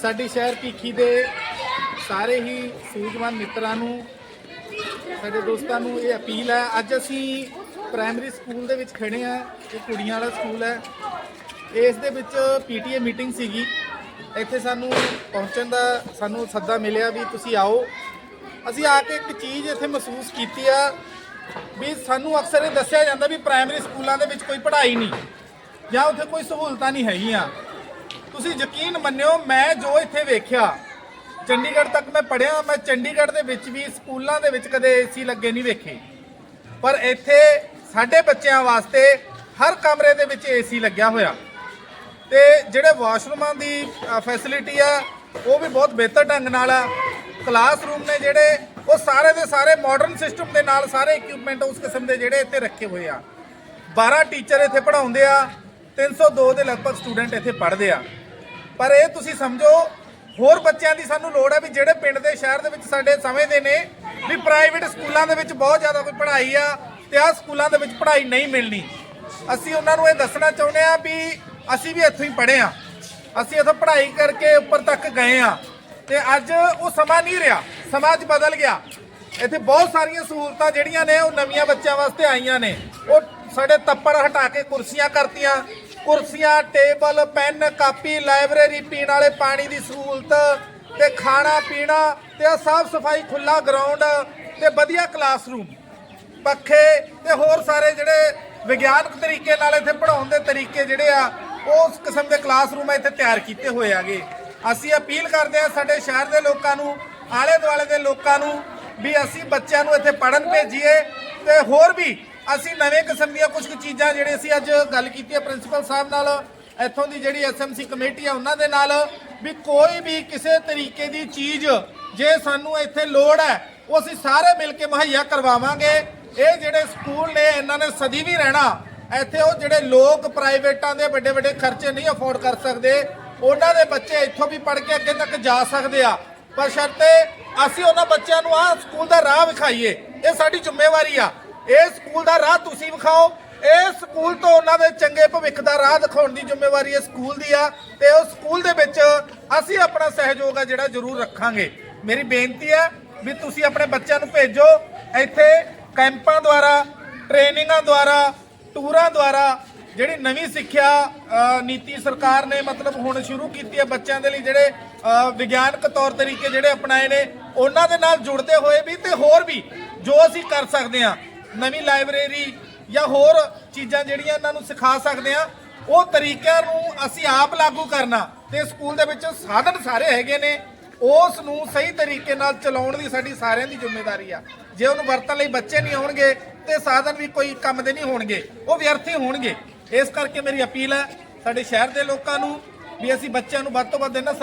ਸਾਡੇ ਸ਼ਹਿਰ ਭੀਖੀ ਦੇ ਸਾਰੇ ਹੀ ਸੂਝਵਾਨ ਮਿੱਤਰਾਂ ਨੂੰ, ਸਾਡੇ ਦੋਸਤਾਂ ਨੂੰ ਇਹ ਅਪੀਲ ਹੈ, ਅੱਜ ਅਸੀਂ ਪ੍ਰਾਇਮਰੀ ਸਕੂਲ ਦੇ ਵਿੱਚ ਖੜੇ ਆ ਇਹ ਕੁੜੀਆਂ ਵਾਲਾ ਸਕੂਲ ਹੈ। ਇਸ ਦੇ ਵਿੱਚ ਪੀਟੀਏ ਮੀਟਿੰਗ ਸੀਗੀ, ਇੱਥੇ ਸਾਨੂੰ ਪਹੁੰਚਣ ਦਾ ਸਾਨੂੰ ਸੱਦਾ ਮਿਲਿਆ ਵੀ ਤੁਸੀਂ ਆਓ। ਅਸੀਂ ਆ ਕੇ ਇੱਕ ਚੀਜ਼ ਇੱਥੇ ਮਹਿਸੂਸ ਕੀਤੀ ਆ, ਵੀ ਸਾਨੂੰ ਅਕਸਰ ਇਹ ਦੱਸਿਆ ਜਾਂਦਾ ਵੀ ਪ੍ਰਾਇਮਰੀ ਸਕੂਲਾਂ ਦੇ ਵਿੱਚ ਕੋਈ ਪੜ੍ਹਾਈ ਨਹੀਂ, ਜਾਂ ਉੱਥੇ ਕੋਈ ਸਹੂਲਤਾਂ ਨਹੀਂ ਹੈਗੀਆਂ। ਤੁਸੀਂ ਯਕੀਨ ਮੰਨਿਓ, ਮੈਂ ਜੋ ਇੱਥੇ ਵੇਖਿਆ, ਚੰਡੀਗੜ੍ਹ ਤੱਕ ਮੈਂ ਪੜਿਆ ਮੈਂ ਚੰਡੀਗੜ੍ਹ ਦੇ ਵਿੱਚ ਵੀ ਸਕੂਲਾਂ ਦੇ ਵਿੱਚ ਕਦੇ ਏਸੀ ਲੱਗੇ ਨਹੀਂ ਵੇਖੇ। ਪਰ ਇੱਥੇ ਸਾਡੇ ਬੱਚਿਆਂ ਵਾਸਤੇ ਹਰ ਕਮਰੇ ਦੇ ਵਿੱਚ ਏਸੀ ਲੱਗਿਆ ਹੋਇਆ। ਤੇ ਜਿਹੜੇ ਵਾਸ਼ਰੂਮਾਂ ਦੀ ਫੈਸਿਲਿਟੀ ਆ, ਉਹ ਵੀ ਬਹੁਤ ਬਿਹਤਰ ਢੰਗ ਨਾਲ ਆ। ਕਲਾਸਰੂਮ ਨੇ ਜਿਹੜੇ, ਉਹ ਸਾਰੇ ਦੇ ਸਾਰੇ ਮਾਡਰਨ ਸਿਸਟਮ ਦੇ ਨਾਲ ਸਾਰੇ ਇਕਵਿਪਮੈਂਟ ਉਸ ਕਿਸਮ ਦੇ ਜਿਹੜੇ ਇੱਥੇ ਰੱਖੇ ਹੋਏ ਆ। 12 ਟੀਚਰ ਇੱਥੇ ਪੜਾਉਂਦੇ ਆ 302 ਦੇ ਲਗਭਗ ਸਟੂਡੈਂਟ ਇੱਥੇ ਪੜ੍ਹਦੇ ਆ। ਪਰ ਇਹ ਤੁਸੀਂ ਸਮਝੋ, ਹੋਰ ਬੱਚਿਆਂ ਦੀ ਸਾਨੂੰ ਲੋੜ ਹੈ ਵੀ ਜਿਹੜੇ ਪਿੰਡ ਦੇ ਸ਼ਹਿਰ ਦੇ ਵਿੱਚ ਸਾਡੇ ਸਮਝਦੇ ਨੇ, ਵੀ ਪ੍ਰਾਈਵੇਟ ਸਕੂਲਾਂ ਦੇ ਵਿੱਚ ਬਹੁਤ ਜ਼ਿਆਦਾ ਕੋਈ ਪੜ੍ਹਾਈ ਆ ਤੇ ਆ ਸਕੂਲਾਂ ਦੇ ਵਿੱਚ ਪੜ੍ਹਾਈ ਨਹੀਂ ਮਿਲਣੀ। ਅਸੀਂ ਉਹਨਾਂ ਨੂੰ ਇਹ ਦੱਸਣਾ ਚਾਹੁੰਦੇ ਆ ਵੀ ਅਸੀਂ ਵੀ ਇੱਥੋਂ ਹੀ ਪੜ੍ਹੇ ਆ। ਅਸੀਂ ਇੱਥੋਂ ਪੜ੍ਹਾਈ ਕਰਕੇ ਉੱਪਰ ਤੱਕ ਗਏ ਆ। ਤੇ ਅੱਜ ਉਹ ਸਮਾਂ ਨਹੀਂ ਰਿਹਾ, ਸਮਾਂ ਅੱਜ ਬਦਲ ਗਿਆ। ਇੱਥੇ ਬਹੁਤ ਸਾਰੀਆਂ ਸਹੂਲਤਾਂ ਜਿਹੜੀਆਂ ਨੇ, ਉਹ ਨਵੀਆਂ ਬੱਚਿਆਂ ਵਾਸਤੇ ਆਈਆਂ ਨੇ। ਉਹ ਸਾਡੇ ਤੱਪੜ ਹਟਾ ਕੇ ਕੁਰਸੀਆਂ ਕਰਤੀਆਂ ਕੁਰਸੀਆਂ, ਟੇਬਲ, ਪੈਨ, ਕਾਪੀ, ਲਾਇਬ੍ਰੇਰੀ, ਪੀਣ ਵਾਲੇ ਪਾਣੀ ਦੀ ਸਹੂਲਤ ਤੇ ਖਾਣਾ, ਪੀਣਾ ਤੇ ਸਾਫ਼ ਸਫ਼ਾਈ ਖੁੱਲਾ ਗਰਾਊਂਡ ਤੇ ਵਧੀਆ ਕਲਾਸਰੂਮ ਪੱਖੇ ਤੇ ਹੋਰ ਸਾਰੇ ਜਿਹੜੇ ਵਿਗਿਆਨਕ ਤਰੀਕੇ ਨਾਲ ਇੱਥੇ ਪੜਾਉਣ ਦੇ ਤਰੀਕੇ ਜਿਹੜੇ ਆ, ਉਸ ਕਿਸਮ ਦੇ ਕਲਾਸਰੂਮ ਇੱਥੇ ਤਿਆਰ ਕੀਤੇ ਹੋਏ ਆਗੇ ਅਸੀਂ ਅਪੀਲ ਕਰਦੇ ਆ ਸਾਡੇ ਸ਼ਹਿਰ ਦੇ ਲੋਕਾਂ ਨੂੰ ਆਲੇ ਦੁਆਲੇ ਦੇ ਲੋਕਾਂ ਨੂੰ ਵੀ ਅਸੀਂ ਬੱਚਿਆਂ ਨੂੰ ਇੱਥੇ ਪੜਨ ਭੇਜੀਏ ਤੇ ਹੋਰ ਵੀ ਅਸੀਂ ਨਵੇਂ ਕਿਸਮ ਦੀਆਂ ਕੁਝ ਕੁ ਚੀਜ਼ਾਂ ਜਿਹੜੇ ਅਸੀਂ ਅੱਜ ਗੱਲ ਕੀਤੀ ਹੈ ਪ੍ਰਿੰਸੀਪਲ ਸਾਹਿਬ ਨਾਲ, ਇੱਥੋਂ ਦੀ ਜਿਹੜੀ ਐਸਐਮਸੀ ਕਮੇਟੀ ਆ ਉਹਨਾਂ ਦੇ ਨਾਲ, ਵੀ ਕੋਈ ਵੀ ਕਿਸੇ ਤਰੀਕੇ ਦੀ ਚੀਜ਼ ਜੇ ਸਾਨੂੰ ਇੱਥੇ ਲੋੜ ਹੈ, ਉਹ ਅਸੀਂ ਸਾਰੇ ਮਿਲ ਕੇ ਮੁਹੱਈਆ ਕਰਵਾਵਾਂਗੇ। ਇਹ ਜਿਹੜੇ ਸਕੂਲ ਨੇ, ਇਹਨਾਂ ਨੇ ਸਦੀ ਵੀ ਰਹਿਣਾ, ਇੱਥੇ ਉਹ ਜਿਹੜੇ ਲੋਕ ਪ੍ਰਾਈਵੇਟਾਂ ਦੇ ਵੱਡੇ ਵੱਡੇ ਖਰਚੇ ਨਹੀਂ ਅਫੋਰਡ ਕਰ ਸਕਦੇ, ਉਹਨਾਂ ਦੇ ਬੱਚੇ ਇੱਥੋਂ ਵੀ ਪੜ੍ਹ ਕੇ ਅੱਗੇ ਤੱਕ ਜਾ ਸਕਦੇ ਆ। ਪਰ ਸ਼ਰਤੇ, ਅਸੀਂ ਉਹਨਾਂ ਬੱਚਿਆਂ ਨੂੰ ਆਹ ਸਕੂਲ ਦਾ ਰਾਹ ਵਿਖਾਈਏ, ਇਹ ਸਾਡੀ ਜ਼ਿੰਮੇਵਾਰੀ ਆ। ਇਹ ਸਕੂਲ ਦਾ ਰਾਹ ਤੁਸੀਂ ਵਿਖਾਓ। ਇਹ ਸਕੂਲ ਤੋਂ ਉਹਨਾਂ ਦੇ ਚੰਗੇ ਭਵਿੱਖ ਦਾ ਰਾਹ ਦਿਖਾਉਣ ਦੀ ਜ਼ਿੰਮੇਵਾਰੀ ਇਹ ਸਕੂਲ ਦੀ ਆ ਤੇ ਉਹ ਸਕੂਲ ਦੇ ਵਿੱਚ ਅਸੀਂ ਆਪਣਾ ਸਹਿਯੋਗ ਆ ਜਿਹੜਾ ਜ਼ਰੂਰ ਰੱਖਾਂਗੇ। ਮੇਰੀ ਬੇਨਤੀ ਹੈ ਵੀ ਤੁਸੀਂ ਆਪਣੇ ਬੱਚਿਆਂ ਨੂੰ ਭੇਜੋ। ਇੱਥੇ ਕੈਂਪਾਂ ਦੁਆਰਾ, ਟ੍ਰੇਨਿੰਗਾਂ ਦੁਆਰਾ, ਟੂਰਾਂ ਦੁਆਰਾ ਜਿਹੜੀ ਨਵੀਂ ਸਿੱਖਿਆ ਨੀਤੀ ਸਰਕਾਰ ਨੇ ਮਤਲਬ ਹੁਣ ਸ਼ੁਰੂ ਕੀਤੀ ਹੈ ਬੱਚਿਆਂ ਦੇ ਲਈ ਜਿਹੜੇ ਵਿਗਿਆਨਕ ਤੌਰ ਤਰੀਕੇ ਜਿਹੜੇ ਅਪਣਾਏ ਨੇ, ਉਹਨਾਂ ਦੇ ਨਾਲ ਜੁੜਦੇ ਹੋਏ ਵੀ ਤੇ ਹੋਰ ਵੀ ਜੋ ਅਸੀਂ ਕਰ ਸਕਦੇ ਹਾਂ। ਨਵੀਂ ਲਾਇਬ੍ਰੇਰੀ ਜਾਂ ਹੋਰ ਚੀਜ਼ਾਂ ਜਿਹੜੀਆਂ ਇਹਨਾਂ ਨੂੰ ਸਿਖਾ ਸਕਦੇ ਹਾਂ, ਉਹ ਤਰੀਕਿਆਂ ਨੂੰ ਅਸੀਂ ਆਪ ਲਾਗੂ ਕਰਨਾ ਤੇ ਸਕੂਲ ਦੇ ਵਿੱਚ ਸਾਧਨ ਸਾਰੇ ਹੈਗੇ ਨੇ, ਉਸ ਨੂੰ ਸਹੀ ਤਰੀਕੇ ਨਾਲ ਚਲਾਉਣ ਦੀ ਸਾਡੀ ਸਾਰਿਆਂ ਦੀ ਜ਼ਿੰਮੇਵਾਰੀ ਆ। ਜੇ ਉਹਨੂੰ ਵਰਤਣ ਲਈ ਬੱਚੇ ਨਹੀਂ ਆਉਣਗੇ ਤੇ ਸਾਧਨ ਵੀ ਕੋਈ ਕੰਮ ਦੇ ਨਹੀਂ ਹੋਣਗੇ, ਉਹ ਵਿਅਰਥੀ ਹੋਣਗੇ। ਇਸ ਕਰਕੇ ਮੇਰੀ ਅਪੀਲ ਹੈ ਸਾਡੇ ਸ਼ਹਿਰ ਦੇ ਲੋਕਾਂ ਨੂੰ ਵੀ ਅਸੀਂ ਬੱਚਿਆਂ ਨੂੰ ਵੱਧ ਤੋਂ ਵੱਧ ਇਹਨਾਂ